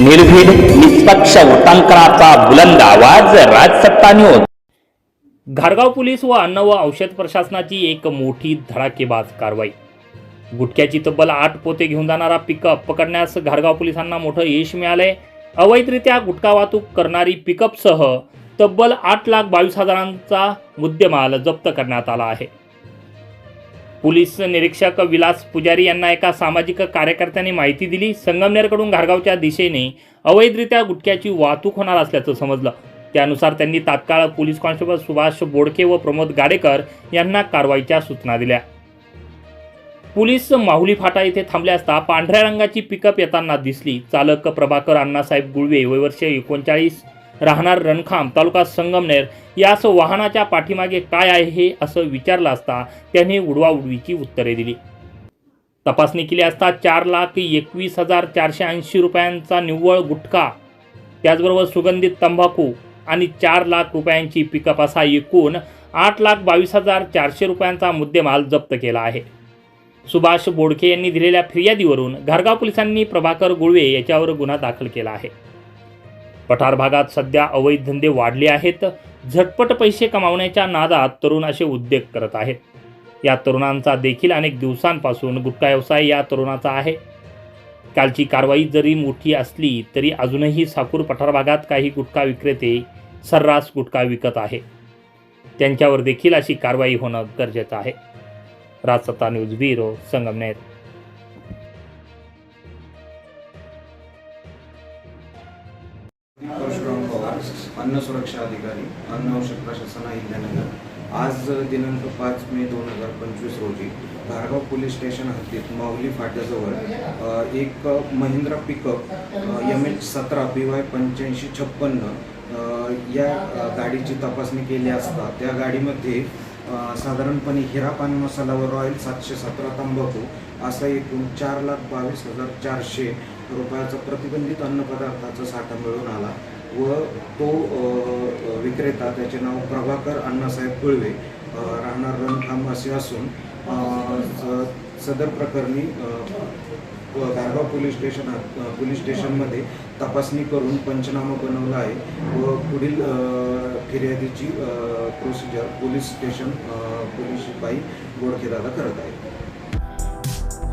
निर्भीड निष्पक्ष वृत्तांकनाचा बुलंद आवाज राजसत्ता न्यूज घारगाव पोलीस व अन्न व औषध प्रशासनाची एक मोठी धडाकेबाज कारवाई. गुटख्याची तब्बल आठ पोते घेऊन जाणारा पिकअप पकडण्यास घारगाव पोलिसांना मोठं यश मिळालंय. अवैधरित्या गुटखा वाहतूक करणारी पिकअपसह तब्बल आठ लाख बावीस हजारांचा मुद्देमाल जप्त करण्यात आला आहे. पोलीस निरीक्षक विलास पुजारी यांना एका सामाजिक कार्यकर्त्यांनी माहिती दिली. संगमनेरकडून घारगावच्या दिशेने अवैधरित्या गुटख्याची वाहतूक होणार असल्याचं समजलं. त्यानुसार त्यांनी तात्काळ पोलीस कॉन्स्टेबल सुभाष बोडके व प्रमोद गाडेकर यांना कारवाईच्या सूचना दिल्या. पोलीस माहुली फाटा येथे थांबले असता पांढऱ्या रंगाची पिकअप येताना दिसली. चालक प्रभाकर अण्णासाहेब गुळवे वयवर्ष एकोणचाळीस राहणार रणखाम तालुका संगमनेर यास वाहनाच्या पाठीमागे काय आहे हे असं विचारलं असता त्यांनी उडवाउडवीची उत्तरे दिली. तपासणी केली असता चार लाख एकवीस हजार चारशे ऐंशी रुपयांचा निव्वळ गुटखा त्याचबरोबर सुगंधित तंबाखू आणि चार लाख रुपयांची पिकअप असा एकूण आठ लाख बावीस हजार चारशे रुपयांचा मुद्देमाल जप्त केला आहे. सुभाष बोडके यांनी दिलेल्या फिर्यादीवरून घारगाव पोलिसांनी प्रभाकर गुळवे याच्यावर गुन्हा दाखल केला आहे. पठार भागात सध्या अवैध धंदे वाढले आहेत. झटपट पैसे कमावण्याच्या नादात तरुण असे उद्योग करत आहेत. या तरुणांचा देखील अनेक दिवसांपासून गुटखा व्यवसाय या तरुणाचा आहे. कालची कारवाई जरी मोठी असली तरी अजूनही साकूर पठार भागात काही गुटखा विक्रेते सर्रास गुटखा विकत आहे. त्यांच्यावर देखील अशी कारवाई होणं गरजेचं आहे. Rajsatta news bureau Sangamner. Parshuram Pawar अन्न सुरक्षा अधिकारी अन्न औषध प्रशासन अहिल्यानगर आज दिनांक पाच मे दोन हजार पंचवीस रोजी धारगाव पोलीस स्टेशन हद्दीत माऊली फाट्याजवळ एक महिंद्रा पिकअप एम एच सतरा बी वाय पंच्याऐंशी छप्पन्न या गाडीची तपासणी केली असता त्या गाडीमध्ये साधारणपणे हिरा पान मसाला व रॉयल सातशे सतरा तंबाखू असा एकूण चार लाख बावीस हजार चारशे रुपयाचा प्रतिबंधित अन्नपदार्थाचा साठा मिळून आला व तो विक्रेता त्याचे नाव प्रभाकर अण्णासाहेब कुळवे राहणार रणखांब असे असून स- सदर प्रकरणी धारगाव पोलीस स्टेशन पोलीस स्टेशनमध्ये तपासणी करून पंचनामा बनवला आहे व पुढील फिर्यादीची प्रोसिजर पोलीस स्टेशन पोलीस शिपाई गोडखेदादा करत आहे